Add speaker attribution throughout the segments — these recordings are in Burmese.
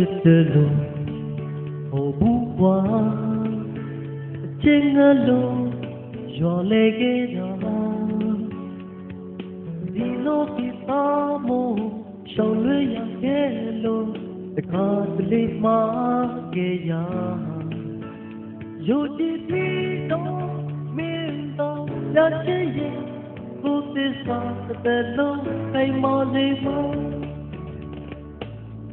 Speaker 1: ချစ်တယ်လို့ဟိုဘူးကွာအချင်းငါလို့ရော်လေခဲ့တော့ဒီလိုပြပါမို့ရှောင်းလွှဲရခဲ့လို့တခါတလေမှခဲ့ရယူကြည်ပြီးတော့မင်းတော့ရချင်ရဲ့ကိုယ်သစ္စာတဲ့လုံးအိမ်မလေးမ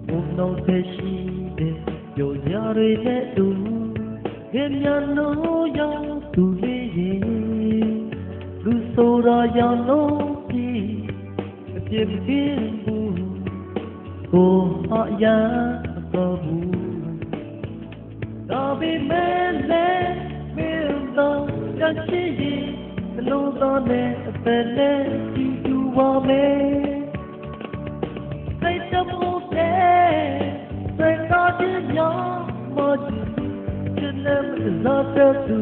Speaker 1: ဘုံတော်တဲ့ရှိတဲ့ပြောကြရတဲ့သူခင်ဗျာလို့ရောက်သူလေးရဲ့လူဆိုတာရောင်လုံးပြီးအပြစ်မကင်းဘူးကိုဟာရမတော်ဘူးဒါပေမဲ့လည်းမင်းတော့ရချင်ရဲ့နှလုံးသားနဲ့အသက်နဲ့ကြည့်ကြပါမယ် စိတ်တော်ခြင်းများမကြည့်ချင်တဲ့မစားတဲ့သူ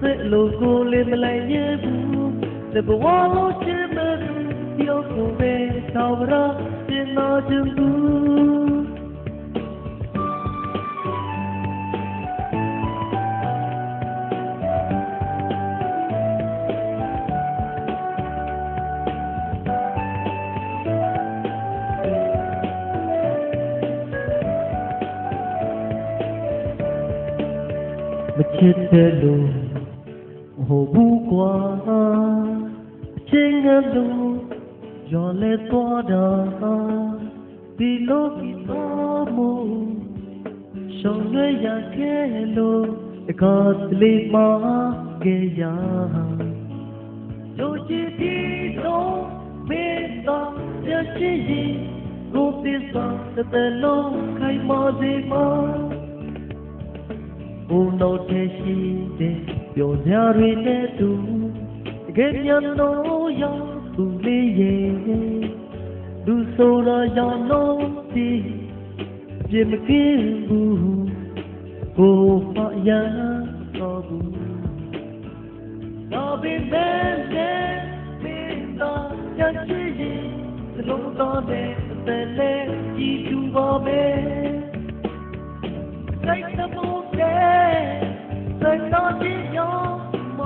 Speaker 1: စိတ်လိုကိုလေးမလိုက် ရဘူးဒီဘဝလို့ချင်မဲ့ဒီလိုကိုပဲတော်ရတင်တော်ခြင်းဘူးမချစ်တဲ့လို့ဟိုဘူးကွာအချင်းကလို့ရော်လဲသွားတာဒီလိုပြီးတော့မို့ရှောင်းရရခဲ့လို့တခါတလေမှခဲ့ရတို့ချစ်ပြီးတော့မေတ္တာရရှိရင်ကိုယ်သစ္စာတဲ့လုံးခိုင်မာစေမှာ ဘုံတော်ထဲရှိတဲ့ပြောစရာတွေနဲ့တူတကယ်ပြန်တော့ရောက်သူလေးရဲ့လူဆိုတာရောက်လို့ဒီပြမကင်းဘူးကိုဖာရတော့ဘူးတော့ဘယ်နဲ့လဲမင်းတော့ရချစ်ရင်လုံးတော်တဲ့အသက်လေးကြည့်သူပါပဲ စိတ်တမိုးတဲ့စိတ်တော်ချင်းရောမ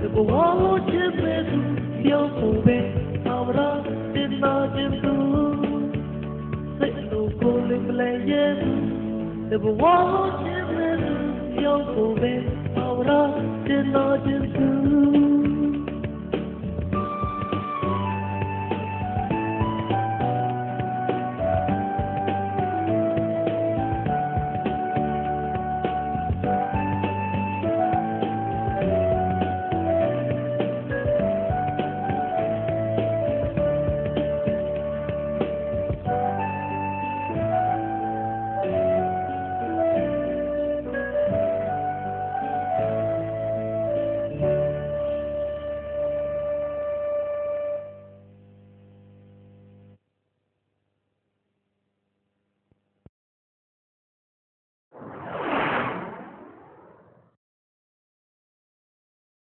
Speaker 1: ချစ်တဲ့တဲ့တဲ့သူစိတ်လိုကိုလေးမလိုက်ရဘူးတဘဝလုံးချင်းပဲပြောဆိုပဲ